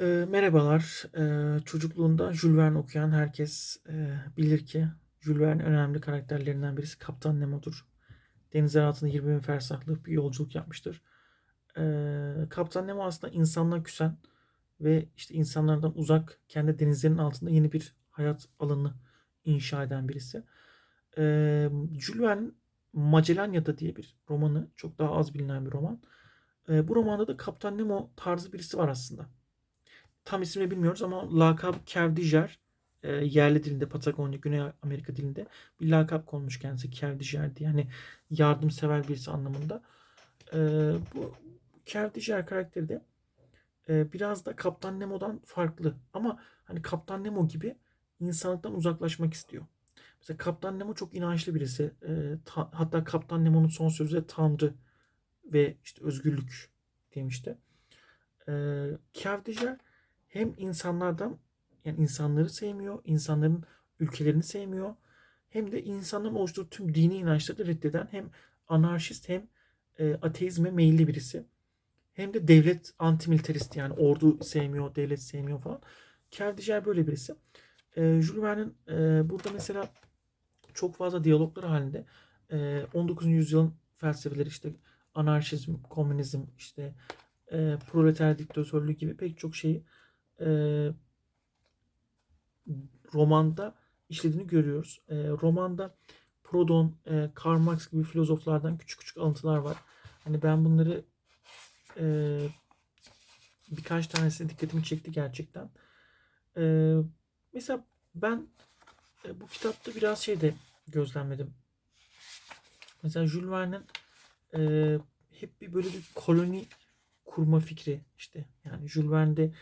Eee, merhabalar. Eee, çocukluğunda Jules Verne okuyan herkes eee, bilir ki Jules Verne önemli karakterlerinden birisi Kaptan Nemo'dur. Denizler altında 20 bin fersahlık bir yolculuk yapmıştır. Eee, Kaptan Nemo aslında insanlığa küsen ve işte insanlardan uzak kendi denizlerin altında yeni bir hayat alanı inşa eden birisi. Eee Jules Verne Magellania'da diye bir romanı çok daha az bilinen bir roman. Eee, bu romanda da Kaptan Nemo tarzı birisi var aslında. Tam ismini bilmiyoruz ama lakabı Kevdijer. E, yerli dilinde Patagonya, Güney Amerika dilinde bir lakap konmuş kendisi Kevdijer diye. Yani yardımsever birisi anlamında. E, bu Kevdijer karakteri de e, biraz da Kaptan Nemo'dan farklı. Ama hani Kaptan Nemo gibi insanlıktan uzaklaşmak istiyor. Mesela Kaptan Nemo çok inançlı birisi. E, ta- hatta Kaptan Nemo'nun son sözü de Tanrı ve işte özgürlük demişti. E, Kevdijer hem insanlardan yani insanları sevmiyor, insanların ülkelerini sevmiyor. Hem de insanların oluşturduğu tüm dini inançları reddeden hem anarşist hem e, ateizme meyilli birisi. Hem de devlet antimilitarist yani ordu sevmiyor, devlet sevmiyor falan. Kevdijer böyle birisi. E, Jules Verne'in e, burada mesela çok fazla diyaloglar halinde e, 19. yüzyılın felsefeleri işte anarşizm, komünizm, işte e, proleter diktatörlüğü gibi pek çok şeyi e, romanda işlediğini görüyoruz. E, romanda Proudhon, e, Karl Marx gibi filozoflardan küçük küçük alıntılar var. Hani ben bunları e, birkaç tanesi dikkatimi çekti gerçekten. E, mesela ben e, bu kitapta biraz şey de gözlemledim. Mesela Jules Verne'in e, hep bir böyle bir koloni kurma fikri işte. Yani Jules Verne'de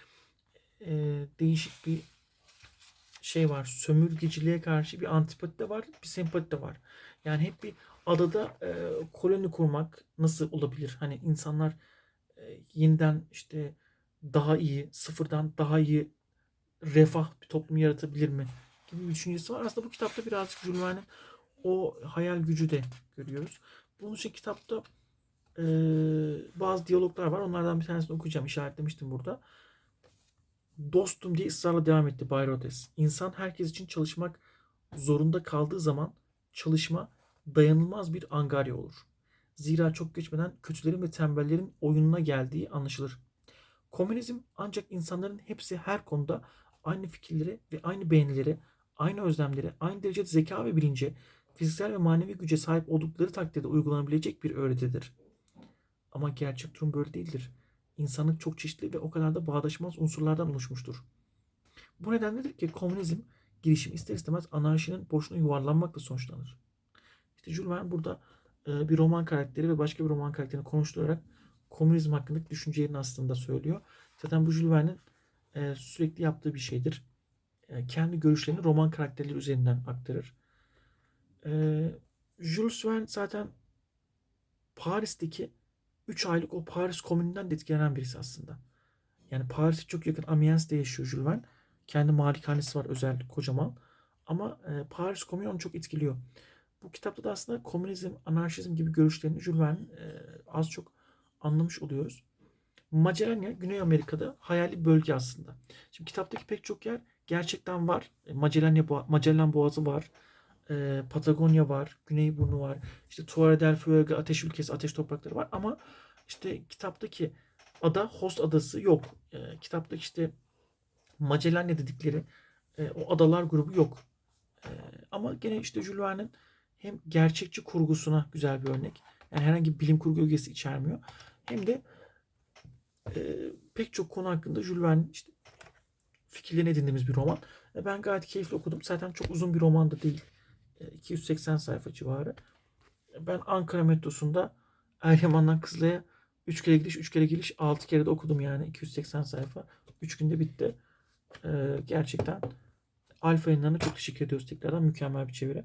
e, değişik bir şey var. Sömürgeciliğe karşı bir antipati de var, bir sempati de var. Yani hep bir adada e, koloni kurmak nasıl olabilir? Hani insanlar e, yeniden işte daha iyi, sıfırdan daha iyi refah bir toplum yaratabilir mi? gibi bir düşüncesi var. Aslında bu kitapta birazcık Jules o hayal gücü de görüyoruz. Bunun için kitapta e, bazı diyaloglar var. Onlardan bir tanesini okuyacağım. İşaretlemiştim burada. Dostum diye ısrarla devam etti Bay Rhodes. İnsan herkes için çalışmak zorunda kaldığı zaman çalışma dayanılmaz bir angarya olur. Zira çok geçmeden kötülerin ve tembellerin oyununa geldiği anlaşılır. Komünizm ancak insanların hepsi her konuda aynı fikirlere ve aynı beğenilere, aynı özlemlere, aynı derecede zeka ve bilince, fiziksel ve manevi güce sahip oldukları takdirde uygulanabilecek bir öğretidir. Ama gerçek durum böyle değildir. İnsanlık çok çeşitli ve o kadar da bağdaşmaz unsurlardan oluşmuştur. Bu nedenledir ki komünizm girişim ister istemez anarşinin boşuna yuvarlanmakla sonuçlanır. İşte Jules Verne burada e, bir roman karakteri ve başka bir roman karakterini konuşturarak komünizm hakkındaki düşüncelerini aslında söylüyor. Zaten bu Jules Verne'in e, sürekli yaptığı bir şeydir. E, kendi görüşlerini roman karakterleri üzerinden aktarır. Jules Verne zaten Paris'teki 3 aylık o Paris komününden de etkilenen birisi aslında. Yani Paris'e çok yakın Amiens'te yaşıyor Jules Verne. Kendi malikanesi var özel kocaman. Ama e, Paris komünü onu çok etkiliyor. Bu kitapta da aslında komünizm, anarşizm gibi görüşlerini Jules Verne e, az çok anlamış oluyoruz. Macedonya Güney Amerika'da hayali bölge aslında. Şimdi kitaptaki pek çok yer gerçekten var. E, Magellan, Magellan Boğazı var. E, Patagonya var. Güneyburnu var. İşte Tuara del Fuego ateş ülkesi, ateş toprakları var. Ama işte kitaptaki ada Host adası yok. E, kitaptaki işte Magellan dedikleri e, o adalar grubu yok. E, ama gene işte Jules Verne'in hem gerçekçi kurgusuna güzel bir örnek. Yani herhangi bir bilim kurgu ögesi içermiyor. Hem de e, pek çok konu hakkında Jules Verne'in işte fikirlerini edindiğimiz bir roman. E, ben gayet keyifli okudum. Zaten çok uzun bir roman da değil. E, 280 sayfa civarı. Ben Ankara metrosunda Eryaman'dan Kızılay'a 3 kere gidiş, 3 kere geliş, 6 kere de okudum yani. 280 sayfa. 3 günde bitti. E, gerçekten Alfa yayınlarına çok teşekkür ediyoruz tekrardan. Mükemmel bir çeviri.